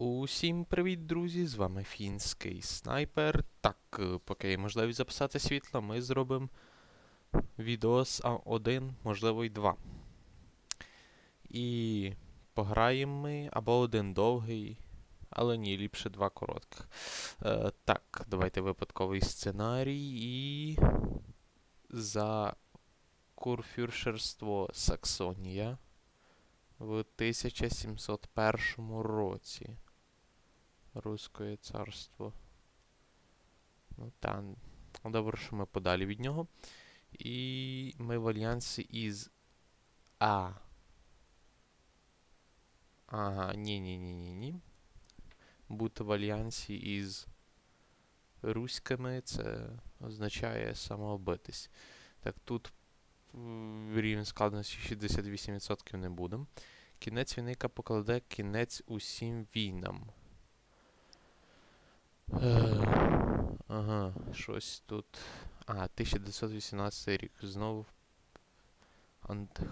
Усім привіт, друзі! З вами фінський снайпер. Так, е, поки є можливість записати світло, ми зробимо відос А1, можливо, і 2. І пограємо ми або один довгий, але ні, ліпше два коротких. Е, так, давайте випадковий сценарій і за курфюршерство Саксонія в 1701 році. Руське царство. Ну, та, добре, що ми подалі від нього. І ми в альянсі із А. Ага, ні-ні-ні-ні-ні. Бути в альянсі із руськими це означає самообитись. Так, тут рівень складності 68% не будемо. Кінець війни, покладе кінець усім війнам. Е, ага, щось тут. А, 1918 рік. Знову.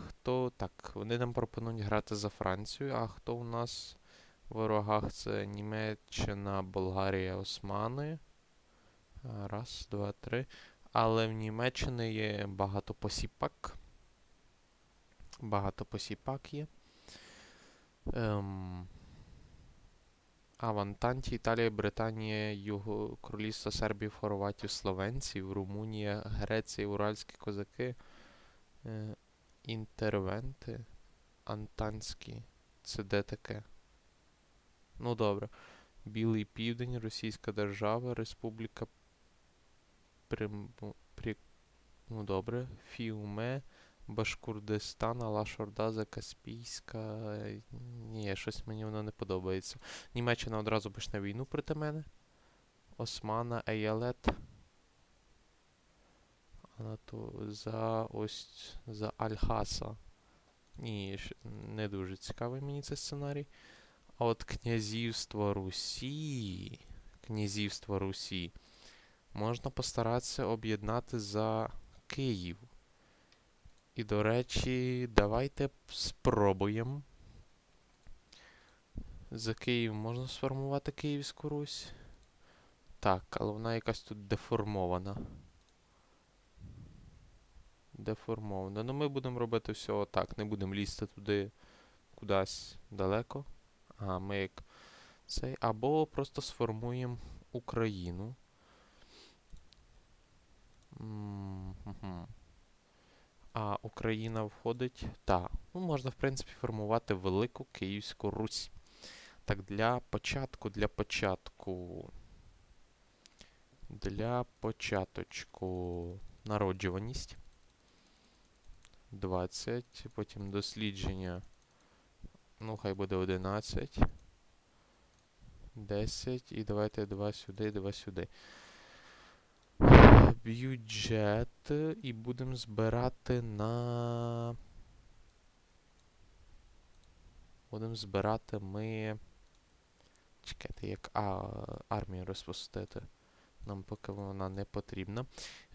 Хто. Так, вони нам пропонують грати за Францію, а хто у нас в ворогах? Це Німеччина, Болгарія, Османи. Раз, два, три. Але в Німеччині є багато посіпак. Багато посіпак є. Ем... А в Антанті Італія, Британія, Юго, Королівство Сербії, Хорватію, Словенців, Румунія, Греція, Уральські козаки, е, інтервенти, антанські. Це де таке? Ну добре. Білий Південь, Російська держава, Республіка Прим... При... Ну добре. Фіуме, Башкурдистан, Алаш-Орда, Закаспійська. е, Ні, щось мені воно не подобається. Німеччина одразу почне війну проти мене. Османа, Еялет. За ось за Альхаса. Ні, не дуже цікавий мені цей сценарій. А от князівство Русі. Князівство Русі. Можна постаратися об'єднати за Київ. І, до речі, давайте спробуємо. За Київ можна сформувати Київську Русь? Так, але вона якась тут деформована. Деформована. Ну ми будемо робити все отак. Не будемо лізти туди кудись далеко. А, ми як цей. Або просто сформуємо Україну. Україна входить. Так. Ну, можна, в принципі, формувати Велику Київську Русь. Так, для початку, для початку. Для початочку народжуваність. 20. Потім дослідження. Ну, хай буде 11. 10. І давайте 2 сюди, 2 сюди. Бюджет. І будемо збирати на. Будемо збирати ми. Чекайте, як а, армію розпустити. Нам поки вона не потрібна.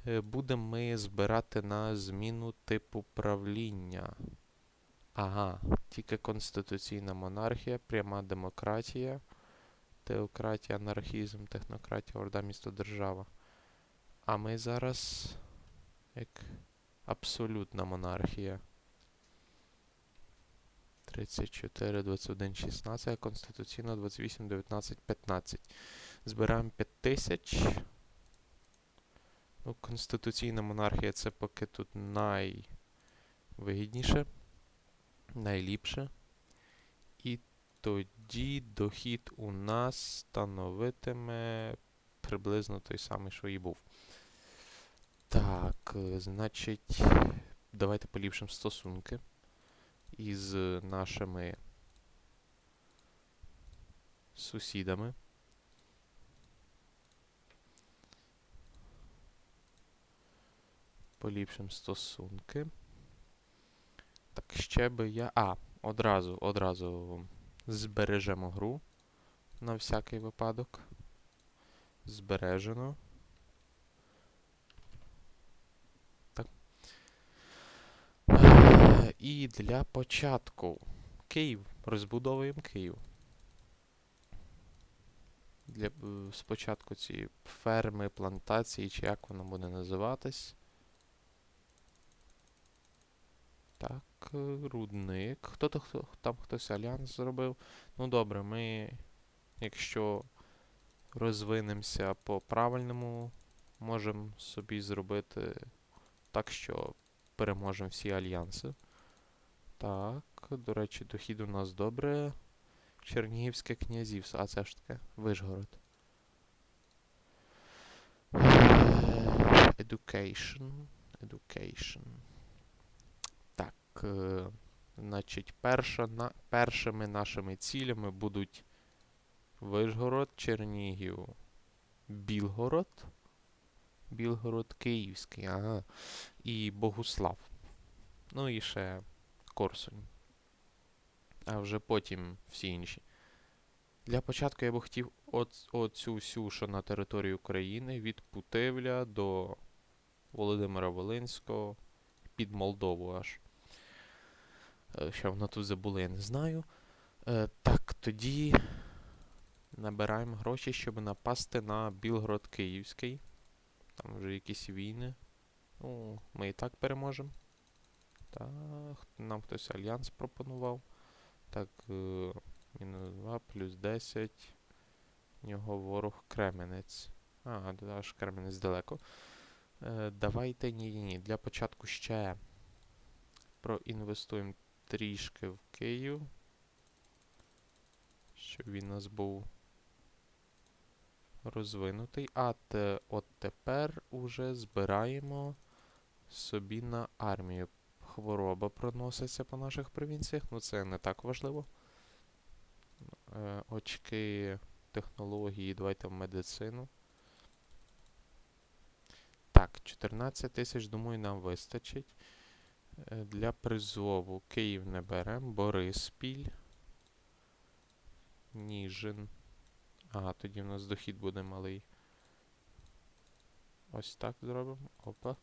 Е, Будемо ми збирати на зміну типу правління. Ага, тільки конституційна монархія, пряма демократія, теократія, анархізм, технократія, орда, місто, держава. А ми зараз як абсолютна монархія. 34, 21, 16, а конституційна 28, 19, 15. Збираємо 5000. Ну, конституційна монархія це поки тут найвигідніше, найліпше. І тоді дохід у нас становитиме приблизно той самий, що і був. Так, е, значить, давайте поліпшимо стосунки із нашими сусідами. Поліпшимо стосунки. Так, ще би я. А, одразу, одразу збережемо гру на всякий випадок. Збережено. Так. Е, І для початку Київ. Розбудовуємо Київ. Для, спочатку ці ферми, плантації, чи як воно буде називатись. Так, е, рудник. Хто-то хто, там хтось альянс зробив. Ну добре, ми, якщо розвинемося по правильному, можемо собі зробити так, що переможемо всі альянси. Так, до речі, дохід у нас добре. Чернігівське князівство. А це ж таке Вишгород. Education. Education. Так. е, Значить, перша, на, першими нашими цілями будуть Вишгород, Чернігів, Білгород. Білгород Київський, ага. І Богуслав. Ну і ще Корсунь. А вже потім всі інші. Для початку я би хотів оц- оцю всю, що на території України, від Путивля до Володимира Волинського під Молдову аж. Е, Що воно тут забуло, я не знаю. Е, так, тоді набираємо гроші, щоб напасти на Білгород Київський. Там вже якісь війни. Ну, ми і так переможемо. Так, нам хтось альянс пропонував. Так, е, мінус 2, плюс 10. У нього ворог Кременець. А, аж Кременець далеко. Е, давайте ні, ні, ні. Для початку ще проінвестуємо трішки в Київ. Щоб він нас був розвинутий. А те, от тепер уже збираємо собі на армію. Хвороба проноситься по наших провінціях, ну це не так важливо. Е, очки технології, давайте в медицину. Так, 14 тисяч, думаю, нам вистачить. Е, Для призову Київ не беремо, Бориспіль. Ніжин. Ага, тоді в нас дохід буде малий. Ось так зробимо. Опа.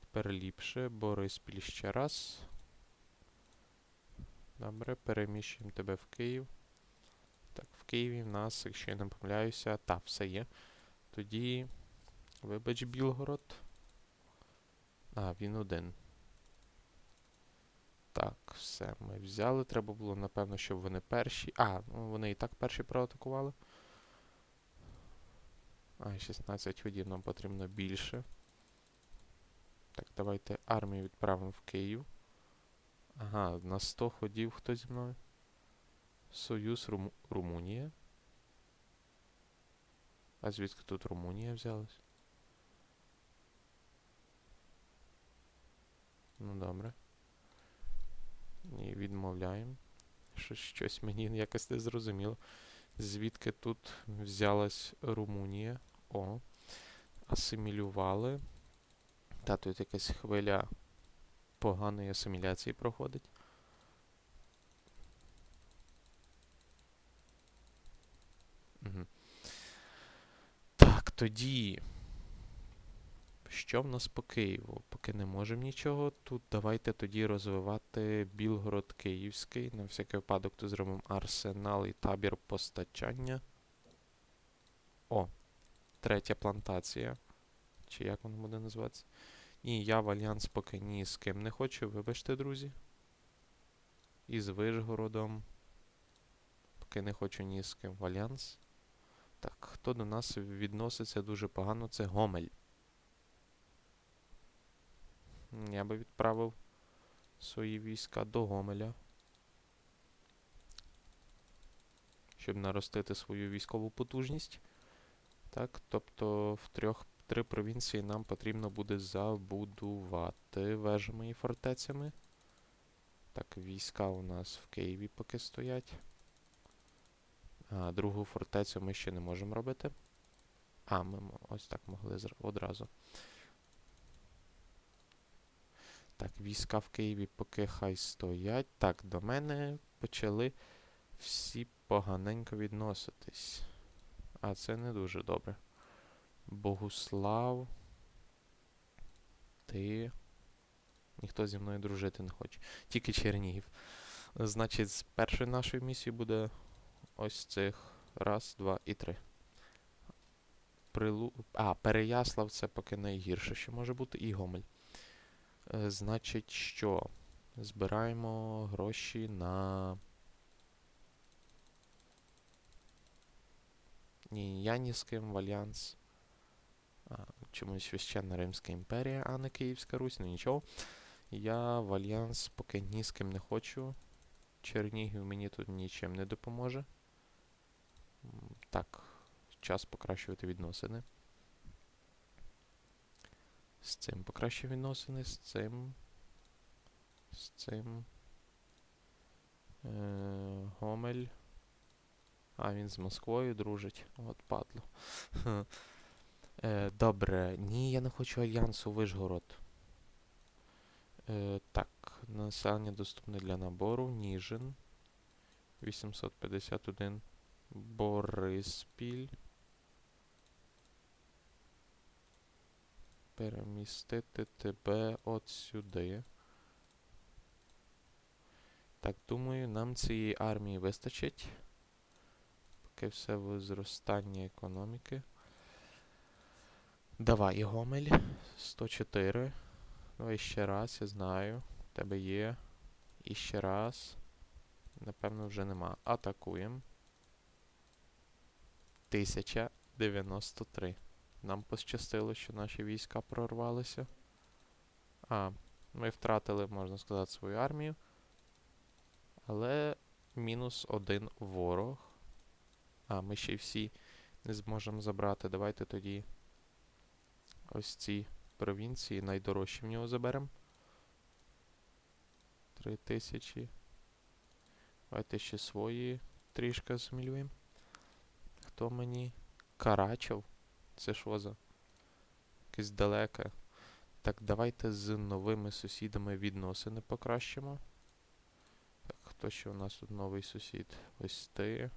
Тепер ліпше. Бориспіль ще раз. Добре, переміщуємо тебе в Київ. Так, в Києві в нас, якщо я не помиляюся, та, все є. Тоді, вибач, Білгород. А, він один. Так, все, ми взяли. Треба було, напевно, щоб вони перші. А, ну, вони і так перші проатакували. А, 16 ходів нам потрібно більше. Так, давайте армію відправимо в Київ. Ага, на 100 ходів хто зі мною? Союз Руму... Румунія. А звідки тут Румунія взялась? Ну добре. Ні, відмовляємо. Щось, щось мені якось не зрозуміло. Звідки тут взялась Румунія? О. Асимілювали. Та тут якась хвиля поганої асиміляції проходить. Угу. Так, тоді. Що в нас по Києву? Поки не можемо нічого. Тут давайте тоді розвивати Білгород Київський. На всякий випадок тут зробимо арсенал і табір постачання. О, третя плантація. Чи як воно буде називатися? Ні, я в альянс поки ні з ким не хочу, вибачте, друзі. І з Вишгородом. Поки не хочу ні з ким в альянс. Так, хто до нас відноситься дуже погано, це Гомель. Я би відправив свої війська до Гомеля. Щоб наростити свою військову потужність. Так, тобто в трьох три провінції нам потрібно буде забудувати вежами і фортецями. Так, війська у нас в Києві поки стоять. А, другу фортецю ми ще не можемо робити. А, ми ось так могли одразу. Так, війська в Києві поки хай стоять. Так, до мене почали всі поганенько відноситись. А це не дуже добре. Богуслав. Ти. Ніхто зі мною дружити не хоче. Тільки Чернігів. Значить, з першою нашою місією буде ось цих. Раз, два і три. Прилу... А, Переяслав це поки найгірше, що може бути, і Гомель. Е, значить, що? Збираємо гроші на. Ні, я ні з ким в альянс. А, чомусь священна Римська імперія, а не Київська Русь, ну нічого. Я в альянс поки ні з ким не хочу. Чернігів мені тут нічим не допоможе. Так, час покращувати відносини. З цим покращую відносини, з цим. З цим. Е, Гомель. А, він з Москвою дружить. От падло. Е, добре. Ні, я не хочу альянсу Вишгород. Е, так, населення доступне для набору. Ніжин. 851. Бориспіль. Перемістити тебе от сюди. Так, думаю, нам цієї армії вистачить. Поки все в зростанні економіки. Давай, Гомель. 104. Давай ще раз, я знаю. Тебе є. І ще раз. Напевно, вже нема. Атакуємо. 1093. Нам пощастило, що наші війська прорвалися. А, ми втратили, можна сказати, свою армію. Але мінус один ворог. А, ми ще й всі не зможемо забрати. Давайте тоді ось ці провінції найдорожчі в нього заберемо. Три тисячі. Давайте ще свої трішки змілюємо. Хто мені? Карачев? Це що за? Якесь далеке. Так, давайте з новими сусідами відносини покращимо. Так, хто ще у нас тут новий сусід? Ось ти.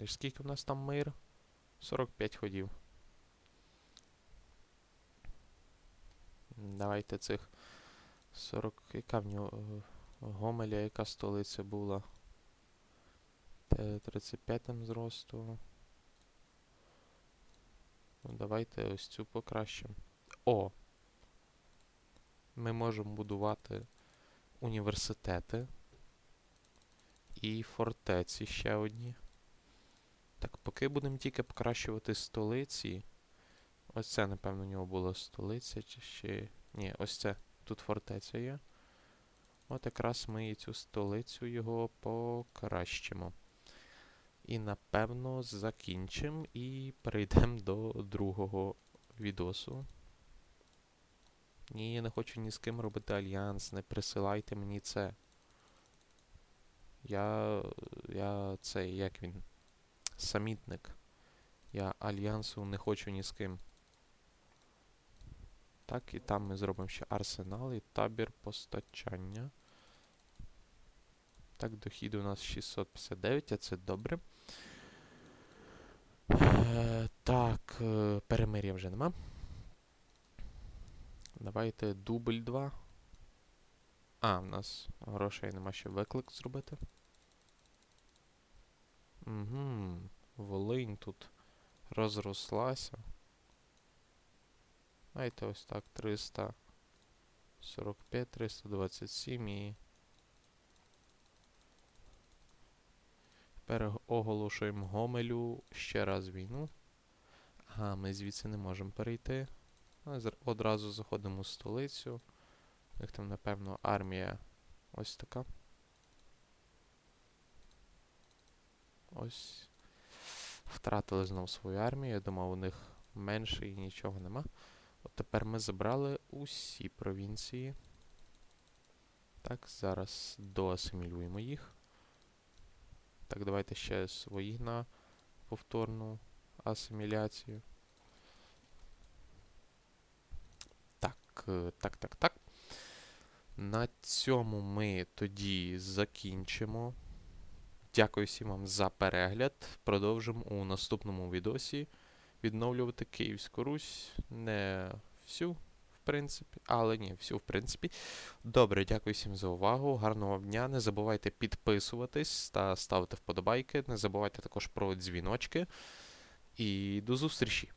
І скільки в нас там мир? 45 ходів. Давайте цих 40. Яка в нього е, Гомеля, яка столиця була? Те 35 там зросту. Ну, давайте ось цю покращимо. О! Ми можемо будувати університети і фортеці ще одні. Так, поки будемо тільки покращувати столиці. Ось це, напевно, у нього була столиця, чи ще. Ні, ось це. Тут фортеця є. От якраз ми і цю столицю його покращимо. І напевно закінчимо і перейдемо до другого відосу. Ні, я не хочу ні з ким робити альянс, не присилайте мені це. Я. Я цей, як він? Самітник. Я альянсу не хочу ні з ким. Так, і там ми зробимо ще арсенал і табір постачання. Так, дохід у нас 659, а це добре. Е, так, е, перемир'я вже нема. Давайте дубль 2. А, в нас грошей нема ще виклик зробити. Угу. Волинь тут розрослася. Давайте ось так 345, 327 і. Тепер оголошуємо Гомелю ще раз війну. Ага, ми звідси не можемо перейти. Одразу заходимо в столицю. Них там, напевно, армія ось така. Ось. Втратили знову свою армію. Я думав, у них менше і нічого нема. От тепер ми забрали усі провінції. Так, зараз доасимілюємо їх. Так, давайте ще свої на повторну асиміляцію. Так, е, так, так, так. На цьому ми тоді закінчимо. Дякую всім вам за перегляд. Продовжимо у наступному відосі відновлювати Київську Русь. Не всю, в принципі. Але ні, всю, в принципі. Добре, дякую всім за увагу. Гарного дня. Не забувайте підписуватись та ставити вподобайки. Не забувайте також про дзвіночки. І до зустрічі!